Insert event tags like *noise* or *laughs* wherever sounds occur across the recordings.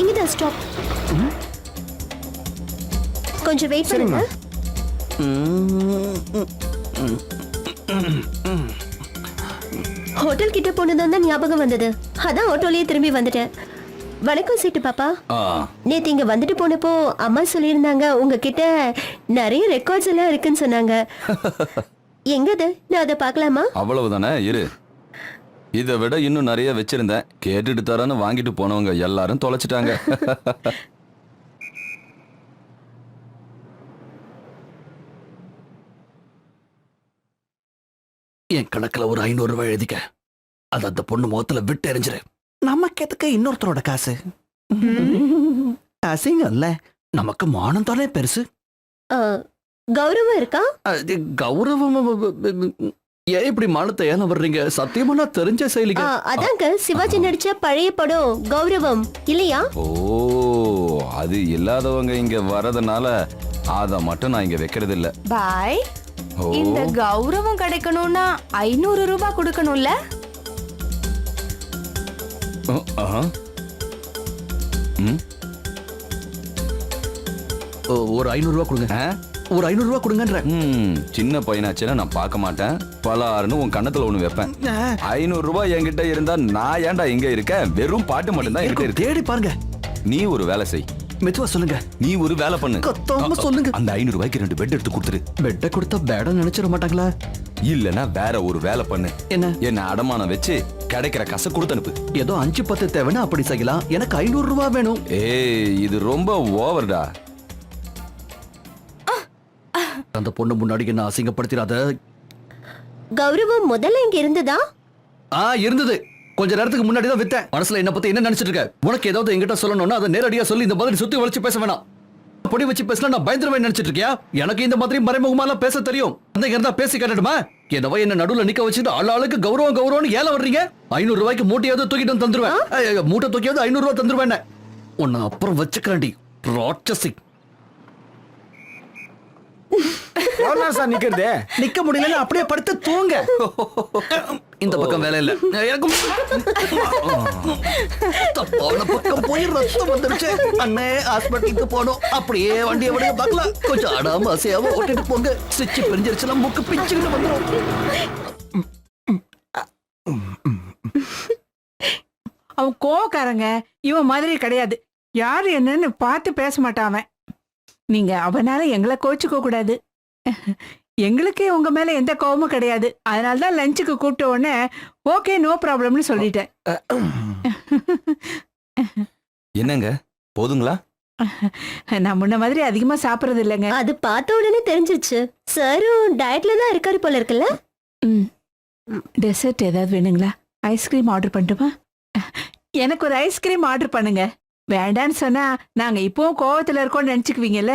இங்கதான் ஸ்டாப் கொஞ்சம் வெயிட் பண்ணுங்க. ஹோட்டல் கிட்ட போனதான் தான் ஞாபகம் வந்தது. அதான் ஆட்டோலயே திரும்பி வந்துட்டேன். வணக்கம் சீட்டு பாப்பா. நேத்து இங்க வந்துட்டு போனப்போ அம்மா சொல்லியிருந்தாங்க உங்ககிட்ட நிறைய ரெக்கார்ட்ஸ் எல்லாம் இருக்குன்னு சொன்னாங்க. *laughs* எங்கது? நான் அதை பார்க்கலாமா? அவ்வளவுதானே? இரு. இதை விட இன்னும் நிறைய வச்சிருந்தேன். கேட்டுட்டு தரேன்னு வாங்கிட்டு போனவங்க எல்லாரும் தொலைச்சிட்டாங்க. *laughs* என் கணக்குல ஒரு ஐநூறு ரூபாய் எழுதிக்க. அது அந்த பொண்ணு முகத்துல விட்டு எறிஞ்சிரு. நமக்கு எதுக்கு இன்னொருத்தரோட காசு? அசிங்கம் இல்ல நமக்கு மானம் தானே பெருசு. ஆ, கௌரவம் இருக்கா? அது கௌரவம் ஏன் இப்படி மானத்தை ஏன வர்றீங்க சத்தியமா நான் தெரிஞ்ச ஆ, செயலிங்க அதாங்க சிவாஜி நடிச்ச பழைய படம் கௌரவம் இல்லையா? ஓ அது இல்லாதவங்க இங்க வரதுனால அத மட்டும் நான் இங்க வைக்கிறது இல்ல பாய் ஓ. இந்த கௌரவம் கிடைக்கணும்னா ஐநூறு ரூபாய் கொடுக்கணும்ல? ஓ, ஆஹா. ம், ஓ, ஒரு ஐநூறு ரூபாய் கொடுங்க. ஆ? ஒரு ஐநூறு ரூபாய் கொடுங்கன்ற. ம், சின்ன பையனாச்சுன்னா நான் பார்க்க மாட்டேன். பலாருன்னு உன் கண்ணத்துல ஒண்ணு வைப்பேன். ஐநூறு ரூபாய் என்கிட்ட இருந்தா நான் ஏன்டா இங்க இருக்கேன் வெறும் பாட்டு மட்டும் தான் என்கிட்ட இருக்கு. தேடி பாருங்க. நீ ஒரு வேலை செய். மெதுவா சொல்லுங்க. நீ ஒரு வேலை பண்ணு. கத்தாம சொல்லுங்க. அந்த ஐநூறு ரூபாய்க்கு ரெண்டு பெட் எடுத்து கொடுத்துரு. பெட்டை கொடுத்தா பேடம் நினைச்சிட மாட்டாங்களா? இல்லனா வேற ஒரு வேலை பண்ணு. என்ன? என்ன அடமானம் வச்சு கிடைக்கிற காசை கொடுத்து அனுப்பு. ஏதோ அஞ்சு பத்து தேவைன்னா அப்படி செய்யலாம். எனக்கு ஐநூறு ரூபாய் வேணும். ஏய் இது ரொம்ப ஓவர்டா அந்த பொண்ணு முன்னாடி என்ன அசிங்கப்படுத்திடாத? கௌரவம் முதல்ல இங்க இருந்ததா? ஆ இருந்தது. கொஞ்ச நேரத்துக்கு முன்னாடி தான் வித்தேன். மனசுல என்ன பத்தி என்ன நினைச்சிட்டு இருக்க? உனக்கு ஏதாவது என்கிட்ட சொல்லணும்னா அதை நேரடியா சொல்லி இந்த மாதிரி சுத்தி வளைச்சு பேச வேணாம். பொடி வச்சு பேசினா நான் பயந்துருவேன் நினைச்சிட்டு இருக்கியா? எனக்கு இந்த மாதிரி மறைமுகமாலாம் பேச தெரியும். அந்த இருந்தா பேசி காட்டட்டுமா? என்னவோ என்ன நடுவுல நிக்க வச்சுட்டு ஆள் ஆளுக்கு கௌரவம் கௌரவம்னு ஏல வர்றீங்க? ஐநூறு ரூபாய்க்கு மூட்டையாவது தூக்கிட்டு வந்து தந்துருவேன். மூட்டை தூக்கியாவது ஐநூறு ரூபாய் தந்துருவேன் உன்னை அப்புறம் வச்சுக்கிறேன்டி. ராட்சசி. சார் நிக்கிறது? நிக்க முடியலன்னு அப்படியே படுத்து தூங்க. இந்த பக்கம் வேலை இல்ல. எனக்கும் தப்பான பக்கம் போய் ரத்தம் வந்துருச்சு. அண்ணே ஹாஸ்பிட்டலுக்கு போனோம். அப்படியே வண்டியை விட பார்க்கலாம் கொஞ்சம் அடாம அசையாம ஓட்டிட்டு போங்க. சுவிட்ச் பிரிஞ்சிருச்சுன்னா மூக்கு பிச்சுக்கிட்டு வந்துடும் அவன் கோவக்காரங்க. இவன் மாதிரி கிடையாது. யாரு என்னன்னு பார்த்து பேச மாட்டான் நீங்க அவனால எங்களை கோச்சுக்க கூடாது. எங்களுக்கே உங்க மேல எந்த கோவமும் கிடையாது. அதனால தான் லஞ்சுக்கு கூப்பிட்ட உடனே ஓகே நோ ப்ராப்ளம்னு சொல்லிட்டேன். என்னங்க? போதுங்களா? நான் முன்ன மாதிரி அதிகமா சாப்பிடுறது இல்லைங்க. அது பார்த்த உடனே தெரிஞ்சிருச்சு. சாரும் டயட்ல தான் இருக்காரு போல இருக்குல்ல? டெசர்ட் ஏதாவது வேணுங்களா? ஐஸ்கிரீம் ஆர்டர் பண்ணட்டுமா? எனக்கு ஒரு ஐஸ்கிரீம் ஆர்டர் பண்ணுங்க. வேண்டான்னு சொன்னா நாங்க இப்பவும் கோவத்துல இருக்கோம்னு நினைச்சுக்குவீங்கல்ல?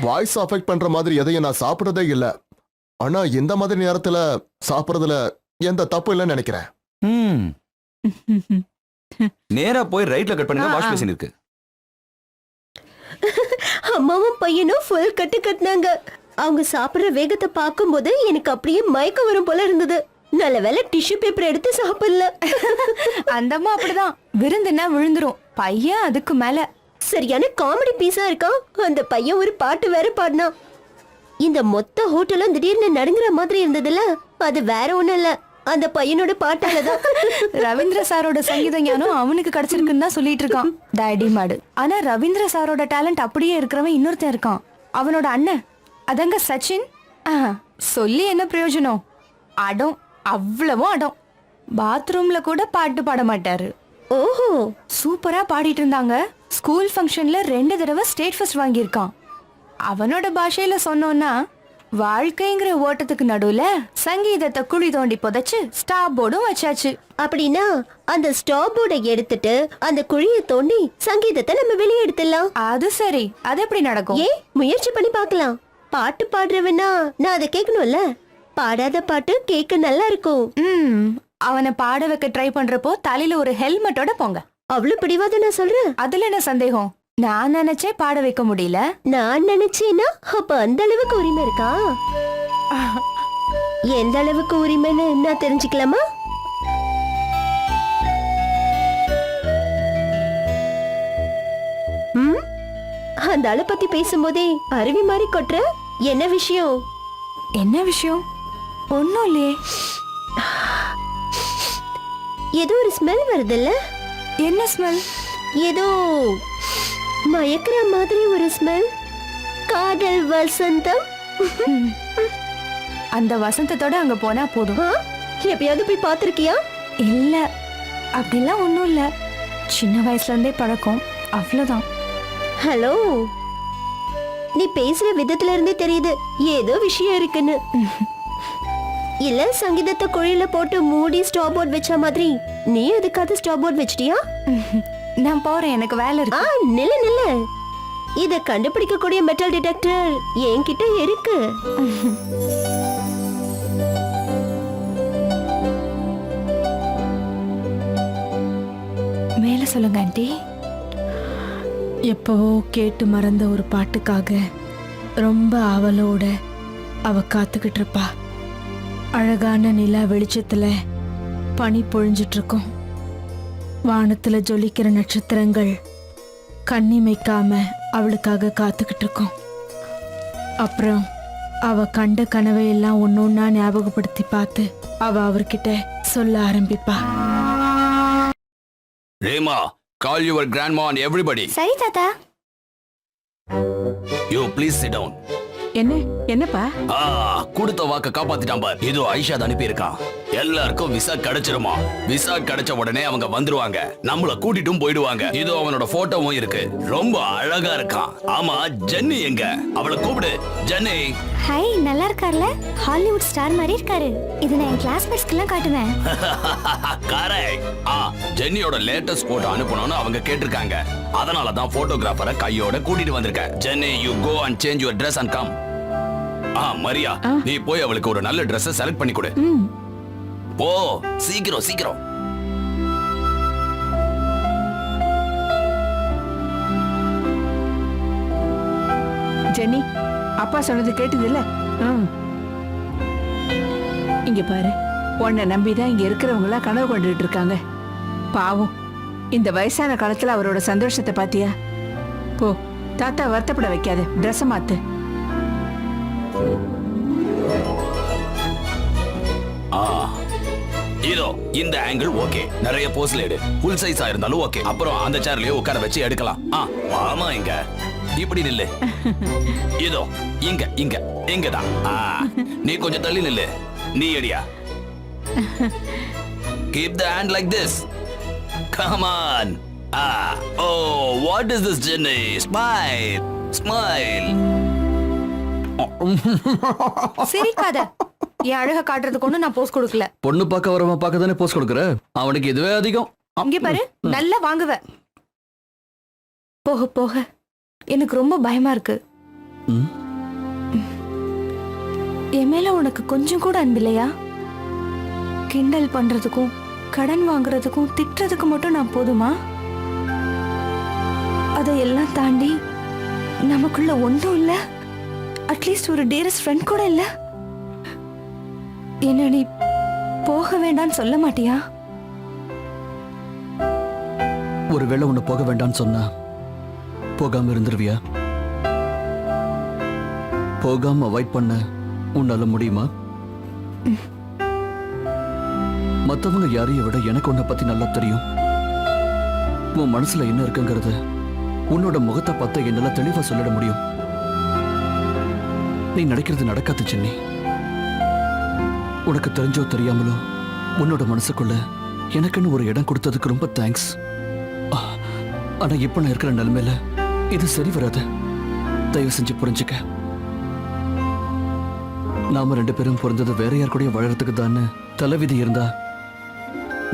வாய்ஸ் அஃபெக்ட் பண்ற மாதிரி எதையும் நான் சாப்பிடுறதே இல்ல. ஆனா இந்த மாதிரி நேரத்துல சாப்பிடுறதுல எந்த தப்பு இல்லைன்னு நினைக்கிறேன். ம். *laughs* நேரா போய் ரைட்ல கட் பண்ணுங்க வாஷ். பேசின் இருக்கு. அம்மாவும் பையனும் ஃபுல் கட்டு கட்டினாங்க அவங்க சாப்பிடுற வேகத்தை பார்க்கும்போது எனக்கு அப்படியே மயக்கம் வரும் போல இருந்தது. நல்ல வேளை டிஷ்யூ பேப்பர் எடுத்து சாப்பிடல. அந்த அம்மா அப்படிதான். விருந்துன்னா விழுந்துரும். பையன் அதுக்கு மேல. சரியான காமெடி பீஸா இருக்கான். அந்த பையன் ஒரு பாட்டு வேற பாடினான் இந்த மொத்த ஹோட்டலும் திடீர்னு நடுங்குற மாதிரி இருந்ததுல அது வேற ஒண்ணும் இல்ல. அந்த பையனோட பாட்டாலதான் ரவீந்திர சாரோட சங்கீத ஞானம் அவனுக்கு கிடைச்சிருக்குன்னு தான் சொல்லிட்டு இருக்கான். டாடி மாடு. ஆனா ரவீந்திர சாரோட டேலண்ட் அப்படியே இருக்கிறவன் இன்னொருத்தன் இருக்கான். அவனோட அண்ணன். அதங்க சச்சின். ஆஹா, சொல்லி என்ன பிரயோஜனம்? அடம். அவ்வளவும் அடம். பாத்ரூம்ல கூட பாட்டு பாட மாட்டாரு. ஓஹோ. சூப்பரா பாடிட்டு இருந்தாங்க. ஸ்கூல் ஃபங்க்ஷன்ல ரெண்டு தடவை ஸ்டேட் ஃபர்ஸ்ட் வாங்கியிருக்கான். அவனோட பாஷையில சொன்னோன்னா வாழ்க்கைங்கிற ஓட்டத்துக்கு நடுவுல சங்கீதத்தை குழி தோண்டி புதைச்சு ஸ்டாப் போர்டும் வச்சாச்சு. அப்படின்னா அந்த ஸ்டாப் போர்டை எடுத்துட்டு அந்த குழியை தோண்டி சங்கீதத்தை நம்ம வெளியே எடுத்துடலாம். அது சரி. அது எப்படி நடக்கும்? ஏன்? முயற்சி பண்ணி பார்க்கலாம். பாட்டு பாடுறவனா நான் அதை கேட்கணும்ல. பாடாத பாட்டு கேட்க நல்லா இருக்கும். ம் அவனை பாட வைக்க ட்ரை பண்றப்போ தலையில ஒரு ஹெல்மெட்டோட போங்க. அவ்வளவு பிடிவாத நான் சொல்றேன். அதுல என்ன சந்தேகம்? நான் நினைச்சே பாட வைக்க முடியல. நான் நினைச்சேன்னா அப்ப அந்த அளவுக்கு உரிமை இருக்கா? எந்த அளவுக்கு உரிமைன்னு நான் தெரிஞ்சுக்கலாமா? ம் அந்த ஆளை பத்தி பேசும்போதே அருவி மாதிரி கொட்டுற? என்ன விஷயம்? என்ன விஷயம்? ஒன்றும் இல்லையே. ஏதோ ஒரு ஸ்மெல் வருதுல்ல? என்ன ஸ்மெல் ஏதோ மயக்கிற மாதிரி ஒரு ஸ்மெல் காதல் வசந்தம். அந்த வசந்தத்தோட அங்க போனா போதும்? எப்பயாவது போய் பார்த்திருக்கியா? இல்ல. அப்படிலாம் ஒன்றும் இல்ல. சின்ன வயசுல இருந்தே பழக்கம். அவ்வளவுதான். ஹலோ? நீ பேசுற விதத்துல இருந்தே தெரியுது. ஏதோ விஷயம் இருக்குன்னு. இல்ல சங்கீதத்தை குழியில போட்டு மூடி ஸ்டாப் போர்ட் வச்ச மாதிரி. நீ எதுக்காவது ஸ்டாப் போர்ட் வச்சிட்டியா? *laughs* நான் போறேன் எனக்கு வேலை இருக்கு. நில்லு நில்லு. இத கண்டுபிடிக்கக்கூடிய மெட்டல் டிடெக்டர் என்கிட்ட இருக்கு. *laughs* மேல சொல்லுங்க ஆண்டி. எப்பவோ கேட்டு மறந்த ஒரு பாட்டுக்காக ரொம்ப ஆவலோட அவ காத்துக்கிட்டு இருப்பா. அழகான நிலா வெளிச்சத்துல பனி பொழிஞ்சிட்டு இருக்கும் வானத்துல ஜொலிக்கிற நட்சத்திரங்கள் கண்ணிமைக்காம அவளுக்காக காத்துக்கிட்டு இருக்கும் அப்புறம் அவ கண்ட கனவை எல்லாம் ஒன்னொன்னா ஞாபகப்படுத்தி பார்த்து அவ அவர்கிட்ட சொல்ல ஆரம்பிப்பா. Rema call your grandma and everybody சரி தாத்தா. யூ ப்ளீஸ் சிட் டவுன் என்ன? என்னப்பா? ஆ கொடுத்த வாக்க காப்பாத்திட்டான் பார். இதோ ஐஷா அனுப்பி இருக்கான் எல்லாருக்கும் விசா கிடைச்சிருமா? விசா கிடைச்ச உடனே அவங்க வந்துருவாங்க. நம்மள கூட்டிட்டும் போயிடுவாங்க. இதோ அவனோட போட்டோவும் இருக்கு. ரொம்ப அழகா இருக்கான். ஆமா ஜென்னி எங்க? அவளை கூப்பிடு. ஜென்னி. ஹாய் நல்லா இருக்கார்ல? ஹாலிவுட் ஸ்டார் மாதிரி இருக்காரு. இது நான் என் கிளாஸ்மேட்ஸ்க்கெல்லாம் காட்டுவேன். *laughs* கரெக்ட். ஆ ஜென்னியோட லேட்டஸ்ட் போட்டோ அனுப்பணும்னு அவங்க கேட்டிருக்காங்க. அதனால தான் போட்டோகிராஃபரை கையோட கூட்டிட்டு வந்திருக்கேன். Jenny you go and change your dress and come ah Maria நீ போய் அவளுக்கு ஒரு நல்ல Dress செலக்ட் பண்ணி கொடு. ம். போ சீக்கிரம் சீக்கிரம். ஜெனி அப்பா சொன்னது கேட்டது இல்ல இங்க பாரு உன்னை நம்பிதான் இங்க இருக்கிறவங்க எல்லாம் கனவு கொண்டுட்டு இருக்காங்க. பாவம் இந்த வயசான காலத்துல அவரோட சந்தோஷத்தை பாத்தியா? போ தாத்தா வருத்தப்பட வைக்காத ட்ரெஸ் மாத்து. இந்த ஆங்கிள் ஓகே நிறைய போஸ்ல எடு. ஃபுல் சைஸா இருந்தாலும் ஓகே அப்புறம் அந்த சேர்லயே உட்கார வச்சு எடுக்கலாம். ஆ ஆமா இங்க. இப்படி நில்லு. *laughs* இதோ இங்க இங்க இங்கதான். ஆ நீ கொஞ்சம் தள்ளி நில்லு. நீ எடியா. Keep the hand like this come on ah oh what is this Jenny smile smile சிரிக்காத. என் அழக காட்டுறதுக்கு ஒன்றும் நான் போஸ்ட் கொடுக்கல. பொண்ணு பார்க்க வரவன் பார்க்க தானே போஸ்ட் கொடுக்குற? அவனுக்கு இதுவே அதிகம். இங்க பாரு நல்லா வாங்குவ. போக போக. எனக்கு ரொம்ப பயமா இருக்கு. என் மேல உனக்கு கொஞ்சம் கூட அன்பில்லையா கிண்டல் பண்றதுக்கும் கடன் வாங்குறதுக்கும் திட்டுறதுக்கு மட்டும் நான் போதுமா? அதையெல்லாம் தாண்டி நமக்குள்ள ஒன்றும் இல்ல. அட்லீஸ்ட் ஒரு டேரஸ்ட் ஃப்ரெண்ட் கூட இல்ல. என்ன நீ போக வேண்டாம்னு சொல்ல மாட்டியா? ஒருவேளை உன்னை போக வேண்டாம்னு சொன்னா போகாம இருந்துருவியா? போகாம அவாய்ட் பண்ண உன்னால முடியுமா? மத்தவங்க யாரையும் விட எனக்கு உன்னை பத்தி நல்லா தெரியும். உன் மனசுல என்ன இருக்குங்கிறது உன்னோட முகத்தை பார்த்து என்னால தெளிவா சொல்லிட முடியும். நீ நடக்கிறது நடக்காது சென்னி. உனக்கு தெரிஞ்சோ தெரியாமலோ உன்னோட மனசுக்குள்ள எனக்குன்னு ஒரு இடம் கொடுத்ததுக்கு ரொம்ப தேங்க்ஸ் ஆனா இப்ப நான் இருக்கிற நிலைமையில இது சரி வராது. தயவு செஞ்சு புரிஞ்சுக்க. நாம ரெண்டு பேரும் பிறந்தது வேற யார் கூடயும் வாழறதுக்கு தான் தலைவிதி இருந்தா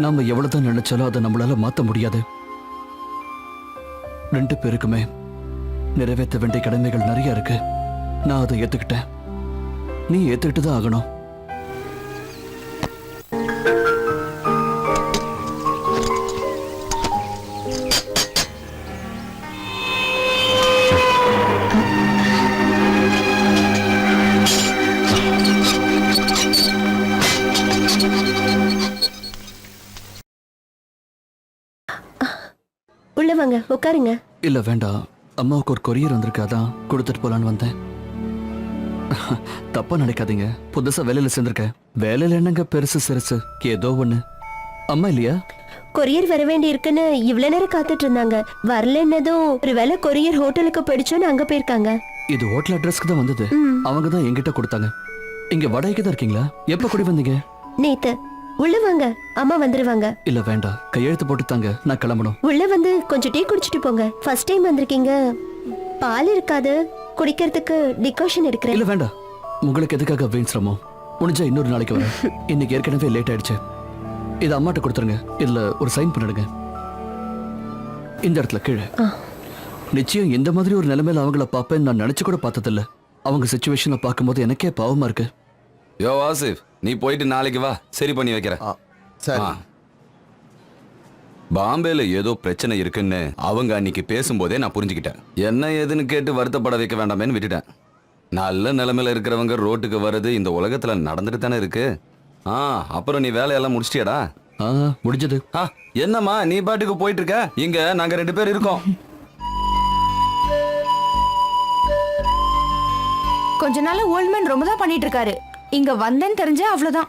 நாம எவ்வளவுதான் நினைச்சாலும் அதை நம்மளால மாத்த முடியாது. ரெண்டு பேருக்குமே நிறைவேற்ற வேண்டிய கடமைகள் நிறைய இருக்கு. நான் அதை ஏத்துக்கிட்டேன். நீ ஏத்துக்கிட்டு தான் ஆகணும். வாங்க உட்காருங்க. இல்ல வேண்டாம். அம்மாவுக்கு ஒரு கொரியர் வந்திருக்கு அதான் கொடுத்துட்டு போலான்னு வந்தேன். தப்பா நினைக்காதீங்க. புதுசா வேலையில சேர்ந்திருக்கேன். வேலையில என்னங்க பெருசு சிறுசு? ஏதோ ஒண்ணு. அம்மா இல்லையா? கொரியர் வர வேண்டி இருக்குன்னு இவ்வளவு நேரம் காத்துட்டு இருந்தாங்க. வரலன்னதும் ஒருவேளை கொரியர் ஹோட்டலுக்கு போயிடுச்சோன்னு அங்க போயிருக்காங்க. இது ஹோட்டல் அட்ரஸ்க்கு தான் வந்தது. அவங்க தான் என்கிட்ட கொடுத்தாங்க. இங்க வடகைக்கு தான் இருக்கீங்களா? எப்ப குடி வந்தீங்க? நேத்து. உள்ள வாங்க அம்மா வந்துருவாங்க. இல்ல வேண்டாம். கையெழுத்து போட்டு தாங்க. நான் கிளம்பணும். உள்ள வந்து கொஞ்சம் டீ குடிச்சிட்டு போங்க. ஃபர்ஸ்ட் டைம் வந்திருக்கீங்க. பால் இருக்காது. குடிக்கிறதுக்கு டிகாஷன் இருக்கிறேன். இல்ல வேண்டாம். உங்களுக்கு எதுக்காக வீண் சிரமம்? முடிஞ்சா இன்னொரு நாளைக்கு வரேன். இன்னைக்கு ஏற்கனவே லேட் ஆயிடுச்சு. இதை அம்மாட்ட கொடுத்துருங்க. இதுல ஒரு சைன் பண்ணிடுங்க. இந்த இடத்துல கீழே. நிச்சயம் இந்த மாதிரி ஒரு நிலைமையில அவங்கள பார்ப்பேன் நான் நினைச்சு கூட பார்த்ததில்ல. அவங்க சுச்சுவேஷனை பார்க்கும்போது எனக்கே பாவமா இருக்கு. யோ ஆசிஃப் நீ போயிட்டு நாளைக்கு வா. சரி பண்ணி வைக்கிறேன். ஆ, சரி. ஆ. பாம்பேல ஏதோ பிரச்சனை இருக்குன்னு அவங்க அன்னைக்கு பேசும்போதே நான் புரிஞ்சுக்கிட்டேன். என்ன ஏதுன்னு கேட்டு வருத்தப்பட வைக்க வேண்டாமேன்னு விட்டுட்டேன். நல்ல நிலைமையில இருக்கிறவங்க ரோட்டுக்கு வர்றது இந்த உலகத்துல நடந்துட்டு தானே இருக்கு. ஆ அப்புறம் நீ வேலையெல்லாம் முடிச்சிட்டியாடா? முடிஞ்சது. ஆ என்னம்மா நீ பாட்டுக்கு போயிட்டு இருக்க இங்க நாங்க ரெண்டு பேர் இருக்கோம். கொஞ்ச நாளா ஓல்ட் மேன் ரொம்ப தான் பண்ணிட்டு இருக்காரு. இங்க வந்தேன்னு தெரிஞ்சா அவ்வளவுதான்.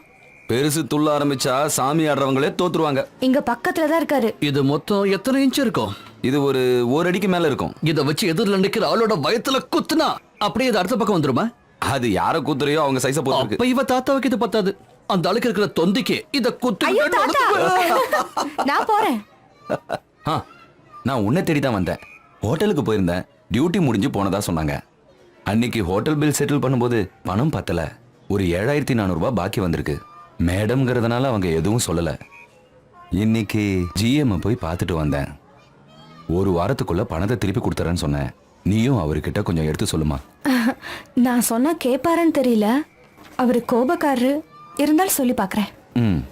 பெருசு துள்ள ஆரம்பிச்சா சாமி ஆடுறவங்களே தோத்துருவாங்க. இங்க பக்கத்துல தான் இருக்காரு. இது மொத்தம் எத்தனை இன்ச் இருக்கும்? இது ஒரு ஒரு அடிக்கு மேல இருக்கும். இத வச்சு எதிரில் நிக்கிற ஆளோட பயத்துல குத்துனா அப்படியே இது அடுத்த பக்கம் வந்துருமா? அது யார கூத்துறையோ அவங்க சைஸ பொறுத்து அப்ப இவ தாத்தாவுக்கு இது பத்தாது. அந்த ஆளுக்கு இருக்கிற தொந்திக்கு இத குத்து நான் போறேன். ஆ நான் உன்னை தேடி தான் வந்தேன். ஹோட்டலுக்கு போயிருந்தேன். டியூட்டி முடிஞ்சு போனதா சொன்னாங்க. அன்னைக்கு ஹோட்டல் பில் செட்டில் பண்ணும்போது பணம் பத்தல. ஒரு ஏழாயிரத்தி நானூறுபா பாக்கி வந்திருக்கு. மேடம்ங்கிறதுனால அவங்க எதுவும் சொல்லல. இன்னைக்கு ஜிஎம் போய் பார்த்துட்டு வந்தேன். ஒரு வாரத்துக்குள்ள பணத்தை திருப்பி கொடுத்துறேன்னு சொன்னேன். நீயும் அவர்கிட்ட கொஞ்சம் எடுத்து சொல்லுமா? *laughs* நான் சொன்னா கேப்பாருன்னு தெரியல. அவரு கோபக்காரரு. இருந்தாலும் சொல்லி பாக்குறேன். ம்.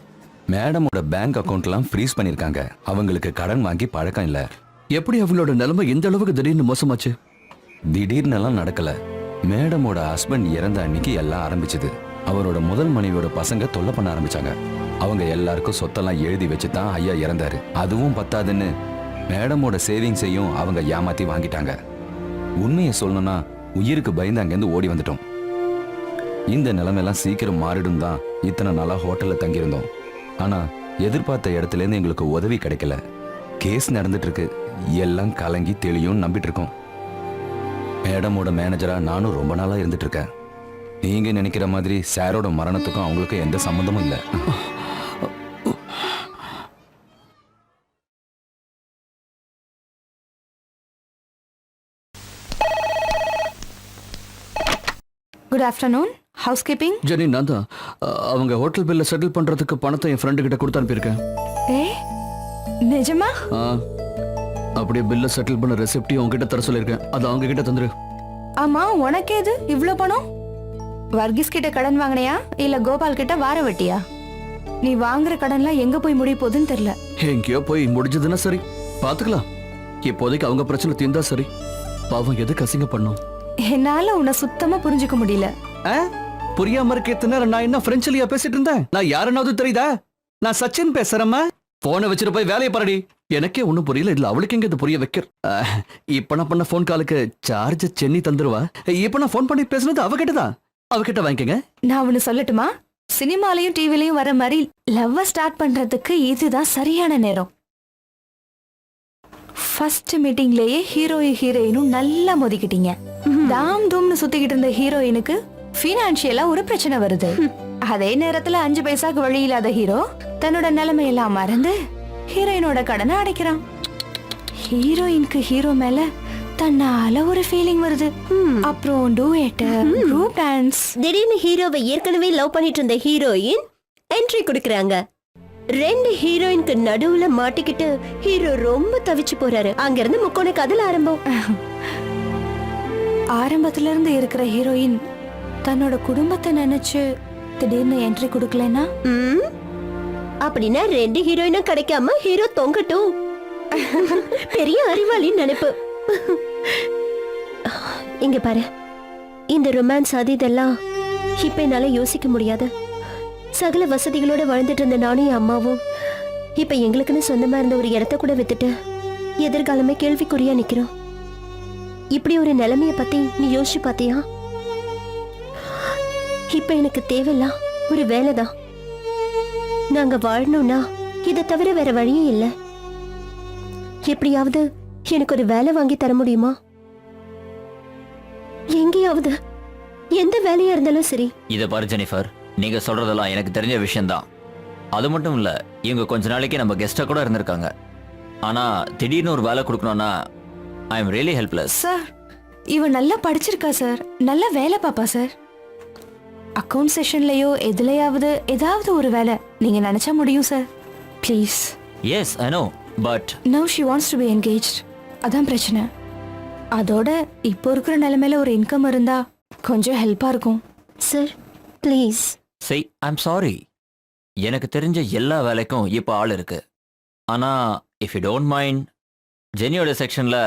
மேடமோட பேங்க் அக்கவுண்ட்லாம் ஃப்ரீஸ் பண்ணிருக்காங்க. அவங்களுக்கு கடன் வாங்கி பழக்கம் இல்லை. எப்படி அவங்களோட நிலைமை இந்த அளவுக்கு திடீர்னு மோசமாச்சு? திடீர்னெல்லாம் நடக்கல. மேடமோட ஹஸ்பண்ட் இறந்த அன்னைக்கு எல்லாம் ஆரம்பிச்சது. அவரோட முதல் மனைவியோட பசங்க தொல்லை பண்ண ஆரம்பிச்சாங்க. அவங்க எல்லாருக்கும் சொத்தெல்லாம் எழுதி வச்சு தான் ஐயா இறந்தாரு. அதுவும் பத்தாதுன்னு மேடமோட சேவிங்ஸையும் அவங்க ஏமாத்தி வாங்கிட்டாங்க. உண்மையை சொல்லணும்னா உயிருக்கு பயந்து அங்கேருந்து ஓடி வந்துட்டோம். இந்த நிலைமையெல்லாம் சீக்கிரம் மாறிடும் தான் இத்தனை நாளாக ஹோட்டலில் தங்கியிருந்தோம். ஆனால் எதிர்பார்த்த இடத்துலேருந்து எங்களுக்கு உதவி கிடைக்கல. கேஸ் நடந்துட்டு இருக்கு. எல்லாம் கலங்கி தெளியும் நம்பிட்டு இருக்கோம். மேடமோட மேனேஜரா நானும் ரொம்ப நாளா இருந்துட்டு இருக்கேன் நீங்க நினைக்கிற மாதிரி சாரோட மரணத்துக்கும் அவங்களுக்கும் எந்த சம்மந்தமும் இல்லை. Good afternoon house keeping Jenny நான் தான். அவங்க ஹோட்டல் பில்ல செட்டில் பண்றதுக்கு பணத்தை என் ஃப்ரெண்டு கிட்ட கொடுத்து அனுப்பியிருக்கேன். ஏ நிஜமா? ஆ, அப்படியே பில்ல செட்டில் பண்ண ரெசிப்டையும் உங்ககிட்ட தர சொல்லியிருக்கேன். அதை அவங்க கிட்ட தந்துரு. ஆமா உனக்கு எது? இவ்ளோ பணம்? வர்கீஸ் கிட்ட கடன் வாங்கினியா? இல்ல கோபால் கிட்ட வார வட்டியா? நீ வாங்குற கடன்லாம் எங்க போய் முடிய போகுதுன்னு தெரியல. எங்கேயோ போய் முடிஞ்சதுன்னா சரி. பாத்துக்கலாம். இப்போதைக்கு அவங்க பிரச்சனை தீர்ந்தா சரி. பாவம் எதுக்கு அசிங்க பண்ணும்? என்னால உன்னை சுத்தமா புரிஞ்சுக்க முடியல? புரியாம இருக்க நான் என்ன பிரெஞ்சுலயா பேசிட்டு இருந்தேன்? நான் யாருன்னாவது தெரியுதா? நான் சச்சின் பேசுறேம்மா. போனை வச்சுட்டு போய் வேலையை பாருடி. எனக்கே ஒண்ணும் புரியல. இல்ல அவளுக்கு எங்க இது புரிய வைக்கிற அஹ், இப்ப நான் பண்ண போன் காலுக்கு சார்ஜ் சென்னி தந்துருவா. இப்ப நான் போன் பண்ணி பேசுனது அவகிட்டதான் அவகிட்ட வாங்கிக்கங்க. நான் ஒண்ணு சொல்லட்டுமா? சினிமாலையும் டிவிலையும் வர மாதிரி லவ்வ ஸ்டார்ட் பண்றதுக்கு இதுதான் சரியான நேரம். ஃபர்ஸ்ட் மீட்டிங்லயே ஹீரோயின் ஹீரோயினும் நல்லா மோதிக்கிட்டீங்க. தாம் தூம்னு சுத்திக்கிட்டு இருந்த ஹீரோயினுக்கு ஃபினான்ஷியலா ஒரு பிரச்சனை வருது. அதே நேரத்துல அஞ்சு பைசாக்கு வழி இல்லாத ஹீரோ தன்னோட நிலைமையெல்லாம் மறந்து ஹீரோயினோட கடனை அடைக்கிறான். ஹீரோயினுக்கு ஹீரோ மேல தன்னால ஒரு ஃபீலிங் வருது. அப்புறம் டூயட் குரூப் டான்ஸ் திடீர்னு ஹீரோவை ஏற்கனவே லவ் பண்ணிட்டு இருந்த ஹீரோயின் என்ட்ரி கொடுக்கறாங்க. ரெண்டு ஹீரோயினுக்கு நடுவுல மாட்டிக்கிட்டு ஹீரோ ரொம்ப தவிச்சு போறாரு. அங்க இருந்து முக்கோண கதல் ஆரம்பம். ஆரம்பத்துல இருந்து இருக்கிற ஹீரோயின் தன்னோட குடும்பத்தை நினைச்சு திடீர்னு என்ட்ரி கொடுக்கலனா ம்? அப்படின்னா ரெண்டு ஹீரோயினும் கிடைக்காம ஹீரோ தொங்கட்டும். பெரிய அறிவாளின்னு நினைப்பு. இங்க பாரு. இந்த ரொமான்ஸ் அது இதெல்லாம் இப்ப என்னால யோசிக்க முடியாது. சகல வசதிகளோட வாழ்ந்துட்டு இருந்த நானும் என் அம்மாவும் இப்ப எங்களுக்குன்னு சொந்தமா இருந்த ஒரு இடத்த கூட வித்துட்டு எதிர்காலமே கேள்விக்குறியா நிக்கிறோம். இப்படி ஒரு நிலைமைய பத்தி நீ யோசிச்சு பாத்தியா? இப்ப எனக்கு தேவையில்லாம் ஒரு வேலைதான் நாங்க வாழணும்னா இதை தவிர வேற வழியே இல்ல. எப்படியாவது எனக்கு ஒரு வேலை வாங்கி தர முடியுமா? எங்கேயாவது. எந்த வேலையா இருந்தாலும் சரி. இதை பாரு ஜெனிஃபர். நீங்க சொல்றதெல்லாம் எனக்கு தெரிஞ்ச விஷயம்தான். அது மட்டும் இல்ல இவங்க கொஞ்ச நாளைக்கு நம்ம கெஸ்டா கூட இருந்திருக்காங்க. ஆனா திடீர்னு ஒரு வேலை கொடுக்கணும்னா I am really helpless sir இவ நல்லா படிச்சிருக்கா சார். நல்லா வேலை பாப்பா சார். அக்கவுண்ட் செஷன்லயோ எதுலயாவது ஏதாவது ஒரு வேலை நீங்க நினைச்சா முடியும் sir please yes I know but now she wants to be engage அதான் பிரச்சனை. அதோட இப்போ இருக்கிற நிலைமையில ஒரு இன்கம் இருந்தா கொஞ்சம் ஹெல்ப்பா இருக்கும். சார் ப்ளீஸ் செய் ஐம் சாரி எனக்கு தெரிஞ்ச எல்லா வேலைக்கும் இப்போ ஆள் இருக்கு. ஆனா இஃப் யூ டோன்ட் மைண்ட் ஜெனியோட செக்ஷன்ல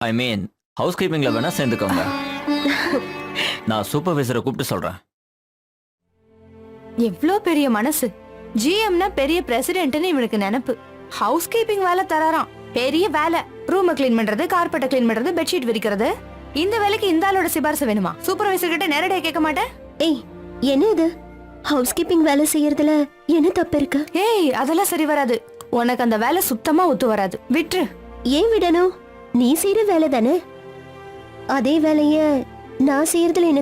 ஐ மீன் ஹவுஸ் கீப்பிங்ல வேணா சேர்ந்துக்கோங்க. *laughs* நான் சூப்பர்வைசரை கூப்பிட்டு சொல்றேன். எவ்வளோ பெரிய மனசு. ஜிஎம்னா பெரிய பிரசிடென்ட்னு இவனுக்கு நினைப்பு. ஹவுஸ் கீப்பிங் வேலை தராராம். பெரிய வேலை. ரூமை க்ளீன் பண்றது கார்பெட்டை க்ளீன் பண்றது பெட்ஷீட் விரிக்கிறது. இந்த வேலைக்கு இந்த ஆளோட சிபாரிசு வேணுமா? சூப்பர்வைசர் கிட்ட நேரடியா கேட்க மாட்டேன். ஏய் என்ன இது? ஹவுஸ் கீப்பிங் வேலை செய்யறதுல என்ன தப்பு இருக்கு? ஏய் அதெல்லாம் சரி வராது. உனக்கு அந்த வேலை சுத்தமா ஒத்து வராது. விட்டுரு ஏன் விடணும்? நீ செய்யற வேலை தானே? அதே வேலைய நான் செய்யறதுல என்ன